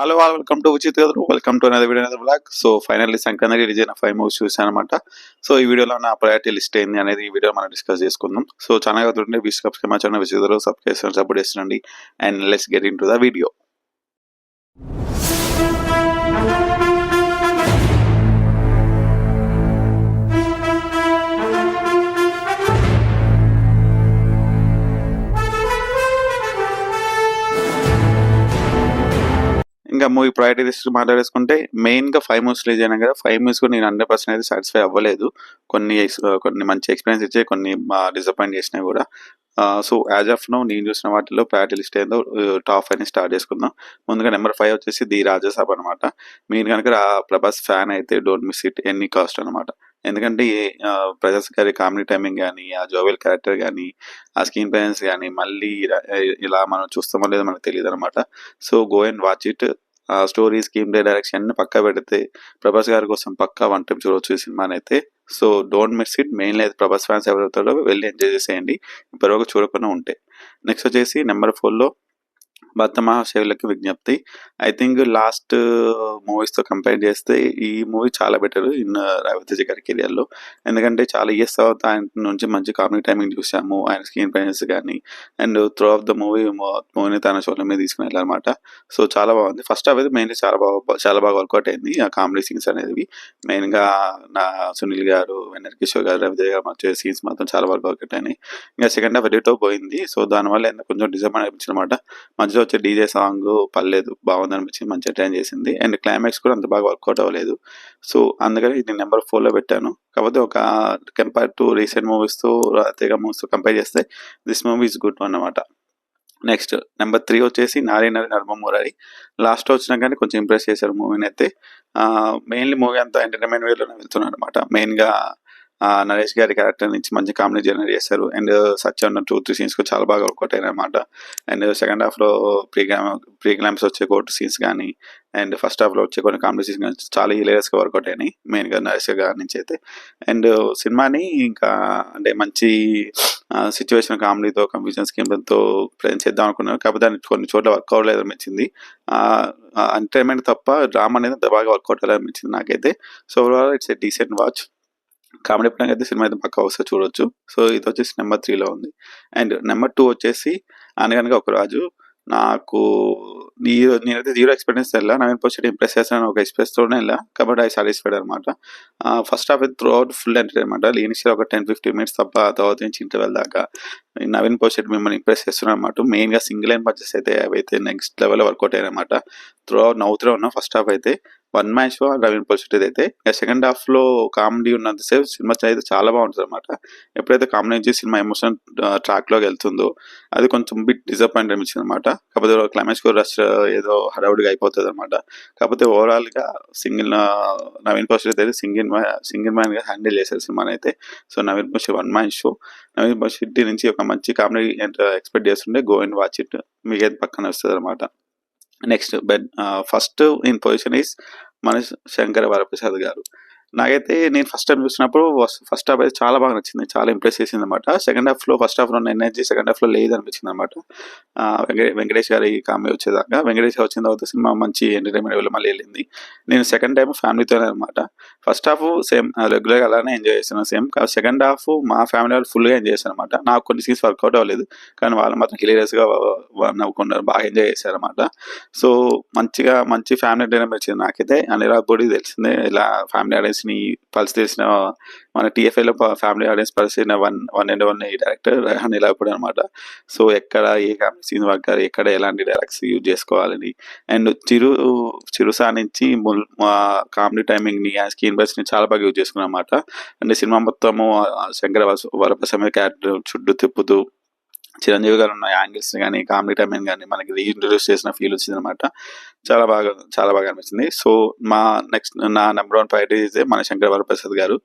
Hello all welcome to Uchith గదులు welcome to అనేది video అనేది blog so finally Sankranti release అయిన five movies చూసాను అనమాట సో ఈ వీడియోలో నా ప్రయారిటీ లిస్ట్ ఏంది అనేది ఈ వీడియో మనం డిస్కస్ చేసుకుందాం. సో చాలా కదులుంటే బీస్ కప్స్ మా ఛానల్ విజిట్ గదులు subscribe support చేస్తుండీ and let's get in to the video ఇంకా మూవీ ప్రయారిటీ లిస్ట్ మాట్లాడేసుకుంటే మెయిన్గా ఫైవ్ మూవీస్ రిలీజ్ అయినా కదా ఫైవ్ మూవీస్ కూడా నేను హండ్రెడ్ పర్సెంట్ అయితే సాటిస్ఫై అవ్వలేదు. కొన్ని కొన్ని మంచి ఎక్స్పీరియన్స్ ఇచ్చాయి కొన్ని డిసప్పాయింట్ చేసినాయి కూడా. సో యాజ్ ఆఫ్ నో నేను చూసిన వాటిలో ప్రయారిటీ లిస్ట్ ఏందో టాప్ ఫైవ్ స్టార్ట్ చేసుకుందాం. ముందుగా నెంబర్ ఫైవ్ వచ్చేసి ది రాజాసాబ్ అనమాట మీరు కనుక ప్రభాస్ ఫ్యాన్ అయితే don't miss it any cost అనమాట ఎందుకంటే ప్రజాస్ గారి కామెడీ టైమింగ్ కానీ ఆ జోవెల్ క్యారెక్టర్ కానీ ఆ స్క్రీన్ ప్రెజెన్స్ కానీ మళ్ళీ ఇలా- మనం చూస్తామో లేదో మనకు తెలియదు అనమాట so go and watch it story scheme డే డైరెక్షన్ అన్ని పక్కా పెడితే ప్రభాస్ గారి కోసం పక్కా వన్ టైం చూడవచ్చు ఈ సినిమాని అయితే so don't miss it main అయితే ప్రభాస్ ఫ్యాన్స్ ఎవరైతారో వెళ్ళి ఎంజాయ్ చేసేయండి. ఇప్పటివరకు చూడకుండా ఉంటే. నెక్స్ట్ వచ్చేసి నెంబర్ ఫోర్లో భక్త మహాశైవులకి విజ్ఞప్తి ఐ థింక్ లాస్ట్ మూవీస్తో కంపేర్ చేస్తే ఈ మూవీ చాలా బెటర్ ఇన్ రవితేజ గారి కెరియర్లో. ఎందుకంటే చాలా ఇయర్స్ తర్వాత ఆయన నుంచి మంచి కామెడీ టైమింగ్ చూసాము. ఆయన స్క్రీన్ ప్రైజెస్ కానీ and through of the movie మూవీని తన షోల మీద తీసుకుని వెళ్ళాలన్నమాట సో చాలా బాగుంది. ఫస్ట్ హాఫ్ అయితే మెయిన్లీ చాలా బాగా చాలా బాగా వర్కౌట్ అయింది. ఆ కామెడీ సీన్స్ అనేవి. మెయిన్గా నా సునీల్ గారు వెన్నర్ కిషోర్ గారు రవితేజ గారు వచ్చే సీన్స్ మాత్రం చాలా బాగా వర్కౌట్ అయినాయి. ఇంకా సెకండ్ హాఫ్ ఎడిట్ పోయింది. సో దానివల్ల కొంచెం డిసప్పాయింట్ అనిపించింది అనమాట మధ్యలో వచ్చే డీజే సాంగ్ పర్లేదు బాగుంది అనిపించింది మంచి ఎంటర్టైన్ చేసింది. అండ్ క్లైమాక్స్ కూడా అంత బాగా వర్కౌట్ అవ్వలేదు. సో అందుకని ఇది నెంబర్ ఫోర్లో పెట్టాను. కాకపోతే ఒక కంపేర్ టు రీసెంట్ మూవీస్తో తో మూవీస్తో మూవీస్ కంపేర్ చేస్తే దిస్ మూవీ ఇస్ గుడ్ అనమాట నెక్స్ట్ నెంబర్ త్రీ వచ్చేసి నారీ నరి నర్మ మురారి. లాస్ట్ వచ్చినా కానీ కొంచెం ఇంప్రెస్ చేశారు మూవీని అయితే. మెయిన్లీ మూవీ అంతా ఎంటర్టైన్మెంట్ వేలోనే వెళ్తున్నారు అనమాట మెయిన్గా నరేష్ గారి క్యారెక్టర్ నుంచి మంచి కామెడీ జనరేట్ చేశారు. అండ్ సత్య ఉన్న టూ త్రీ సీన్స్ చాలా బాగా వర్కౌట్ అయినాయి అనమాట అండ్ సెకండ్ హాఫ్లో ప్రీ ప్రీ ప్రీ గ్లామ్స్ వచ్చే కోర్టు సీన్స్ కానీ అండ్ ఫస్ట్ హాఫ్లో వచ్చే కొన్ని కామెడీ సీన్స్ కానీ చాలా హిలేరియస్ వర్క్ వర్కౌట్ అయినాయి. మెయిన్గా నరేష్ గారి నుంచి అయితే. అండ్ uh, సినిమాని ఇంకా అంటే మంచి సిచ్యువేషన్ కామెడీతో కన్ఫ్యూజన్ స్కీమ్తో ప్రజెంట్ చేద్దాం అనుకున్నాను. కాకపోతే దాన్ని కొన్ని చోట్ల వర్కౌట్ లేదు అనిపించింది. ఎంటర్టైన్మెంట్ తప్ప డ్రామా అనేది అంత బాగా వర్కౌట్ అనిపించింది నాకైతే. So overall it's a decent watch comedy పరంగా అయితే సినిమా అయితే పక్క వస్తే చూడొచ్చు. సో ఇది వచ్చేసి నెంబర్ త్రీలో ఉంది. అండ్ నెంబర్ టూ వచ్చేసి అనగనగా ఒక రాజు నాకు ఈ నేనైతే జీరో ఎక్స్పీరియన్స్ వెళ్ళా నవీన్ పోస్ట్ ఇంప్రెస్ చేస్తాను ఒక ఎక్స్ప్రెస్ తోనే వెళ్ళా కాబట్టి ఐ సాటిస్ఫైడ్ అనమాట. ఫస్ట్ హాఫ్ అయితే throughout full entertainment initial ఒక టెన్ ఫిఫ్టీ మినిట్స్ తప్ప తర్వాత నుంచి ఇంటర్వెల్ దాకా నవీన్ పోస్ట్ మిమ్మల్ని ఇంప్రెస్ చేస్తున్నారు అనమాట. మెయిన్గా సింగిల్ లైన్ పర్చేస్ అయితే అవైతే నెక్స్ట్ లెవెల్ వర్కౌట్ అయ్యారనమాట త్రూ అవుట్ నవ్వుతూనే ఉన్నాం. ఫస్ట్ హాఫ్ అయితే వన్ మ్యాచ్ నవీన్ పోస్ట్ అయితే సెకండ్ హాఫ్లో కామెడీ ఉన్నంత సేపు సినిమా అయితే చాలా బాగుంటుంది అనమాట ఎప్పుడైతే కామెడీ నుంచి సినిమా ఎమోషన్ ట్రాక్లోకి వెళ్తుందో అది కొంచెం బిట్ డిసప్పాయింట్ అనిపించింది అనమాట కాకపోతే క్లైమాక్స్ రష్ ఏదో హడావుడిగా అయిపోతుంది అనమాట కాకపోతే ఓవరాల్గా సింగిల్ నవీన్ పోస్ట్ అయితే సింగిల్ సింగిల్ మ్యాన్గా హ్యాండిల్ చేశారు సినిమాని అయితే. సో నవీన్ పోస్ట్ వన్ మ్యాన్ షో. నవీన్ పోస్ట్ నుంచి ఒక మంచి కామెడీ ఎక్స్పెక్ట్ చేస్తుంటే గో అండ్ వాచ్ ఇట్ మీకు పక్కన వస్తుంది అనమాట next bed first in position is మన శంకర వరప్రసాద్ గారు. నాకైతే నేను ఫస్ట్ టైం చూసినప్పుడు ఫస్ట్ హాఫ్ అయితే చాలా బాగా నచ్చింది. చాలా ఇంప్రెస్ చేసింది అనమాట సెకండ్ హాఫ్లో ఫస్ట్ హాఫ్లో ఉన్న ఎనర్జీ సెకండ్ హాఫ్లో లేదు అనిపించింది అనమాట వెంకటేష్ గారి కామె వచ్చేదాకా. వెంకటేష్ గారు వచ్చిన తర్వాత సినిమా మంచి ఎంటర్టైన్మెంట్ వెళ్ళి మళ్ళీ వెళ్ళింది. నేను సెకండ్ టైం ఫ్యామిలీతోనే అనమాట ఫస్ట్ హాఫ్ సేమ్ రెగ్యులర్గా అలానే ఎంజాయ్ చేస్తున్నాను సేమ్ సెకండ్ హాఫ్ మా ఫ్యామిలీ వాళ్ళు ఫుల్గా ఎంజాయ్ చేశారు అనమాట నాకు కొన్ని సీన్స్ వర్కౌట్ అవ్వలేదు కానీ వాళ్ళు మాత్రం హిలేరియస్గా నవ్వుకున్నారు. బాగా ఎంజాయ్ చేశారు అనమాట సో మంచిగా మంచి ఫ్యామిలీ ఎంటర్టైన్మెంట్ వచ్చింది నాకైతే. అనిరాగ్ బోడి తెలిసిందే ఇలా ఫ్యామిలీ ఆడియన్స్ ని పల్స్ తెలిసిన మన టీఎఫ్ఐ లో ఫ్యామిలీ ఆడియన్స్ పరిచిన one one and one director Anil అప్పుడు అనమాట సో ఎక్కడ ఏ కామెడీ సీన్ వర్కారు ఎక్కడ ఎలాంటి డైరెక్ట్స్ యూజ్ చేసుకోవాలని. అండ్ చిరు చిరుసా నుంచి కామెడీ టైమింగ్ని స్క్రీన్ బస్ని చాలా బాగా యూజ్ చేసుకున్నమాట అనమాట సినిమా మొత్తము శంకర వరప్రసాద్ వరప్రసాద్ క్యారెక్టర్ చుట్టూ తిప్పుతూ చిరంజీవి గారు ఉన్న యాంగిల్స్ కానీ కామెడీ టైమింగ్ కానీ మనకి రీఇంట్రడ్యూస్ చేసిన ఫీల్ వచ్చింది అనమాట చాలా బాగా చాలా బాగా అనిపించింది. సో మా నెక్స్ట్ నా నెంబర్ వన్ ప్రయారిటీ మన శంకర్ వరప్రసాద్ గారు.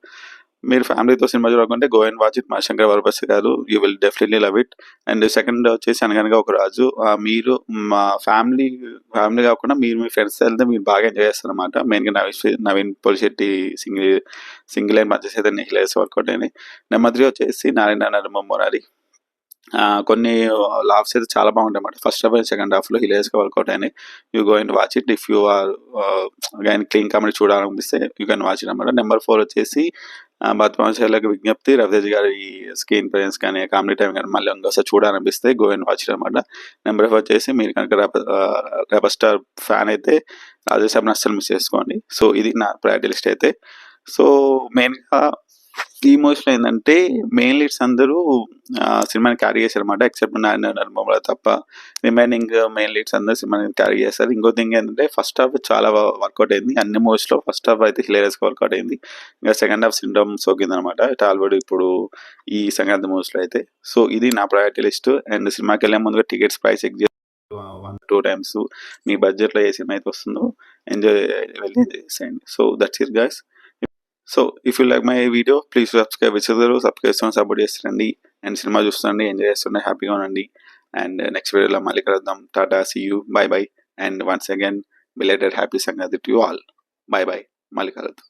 మీరు ఫ్యామిలీతో సినిమా చూడకుంటే గో అండ్ వాచ్ ఇట్ మా Shankar Varaprasad garu. You will definitely love it. And second వచ్చేసి అనగనగా ఒక రాజు. మీరు మా ఫ్యామిలీ ఫ్యామిలీ కాకుండా మీరు మీ ఫ్రెండ్స్ వెళ్తే మీరు బాగా ఎంజాయ్ చేస్తారు అనమాట మెయిన్గా Naveen Naveen Polishetty single single and మధ్య అయితే వర్క్ వర్కౌట్ నెంబర్ త్రీ వచ్చేసి నారాయణ నరమ్మ మొరారి. కొన్ని లాఫ్స్ అయితే చాలా బాగుంటాయి అన్నమాట ఫస్ట్ హాఫ్ అండ్ సెకండ్ హాఫ్లో హిలేరియస్గా వర్కౌట్ అయినాయి. You go and watch it if you are gain clean comedy చూడాలనిపిస్తే you can watch it అనమాట నెంబర్ ఫోర్ వచ్చేసి బతుమాశాలకు విజ్ఞప్తి రవితేజ్ గారి స్క్రీన్ ప్రెజెన్స్ కానీ కామెడీ టైం కానీ మళ్ళీ ఇంకోసారి చూడాలనిపిస్తే గో అండ్ వాచ్ అనమాట నెంబర్ ఫోర్ వచ్చేసి మీరు కనుక రెబ స్టార్ ఫ్యాన్ అయితే రాజేశాబ్ని అస్సలు మిస్ చేసుకోండి. సో ఇది నా ప్రయారిటీ లిస్ట్ అయితే. సో మెయిన్గా ఈ ఏంటంటే మెయిన్ లీడ్స్ అందరూ సినిమాని క్యారీ చేశారు అనమాట ఎక్సెప్ట్ నారాయణ నర్మల తప్ప రిమైనింగ్ మెయిన్ లీడ్స్ అందరూ సినిమాని క్యారీ చేస్తారు ఇంకో థింగ్ ఏంటంటే ఫస్ట్ హాఫ్ చాలా వర్కౌట్ అయింది. అన్ని మూవీస్లో ఫస్ట్ హాఫ్ అయితే హిలేరియస్గా వర్కౌట్ అయింది. ఇంకా సెకండ్ హాఫ్ సిండ్రోమ్ సోకింది అనమాట ఆల్రెడీ ఇప్పుడు ఈ సంక్రాంతి మూవీస్లో అయితే. సో ఇది నా ప్రయారిటీ లిస్ట్. అండ్ సినిమాకి వెళ్ళే ముందుగా tickets price check one two times మీ బడ్జెట్లో ఏ సినిమా అయితే వస్తుందో ఎంజాయ్ వెళ్ళి ఎంజాయ్ చేసేయండి. So that's it guys. So if you like my video please subscribe ఇచ్చేదారు subscribe చేస్తాను సపోర్ట్ చేస్తారండి అండ్ సినిమా చూస్తుండండి ఎంజాయ్ చేస్తుండే హ్యాపీగా ఉండండి. అండ్ నెక్స్ట్ వీడియోలో మళ్ళీ కలుద్దాం. Tata see you bye bye and once again belated happy సంగతి టు ఆల్ బై బై మళ్ళీ కలుద్దాం.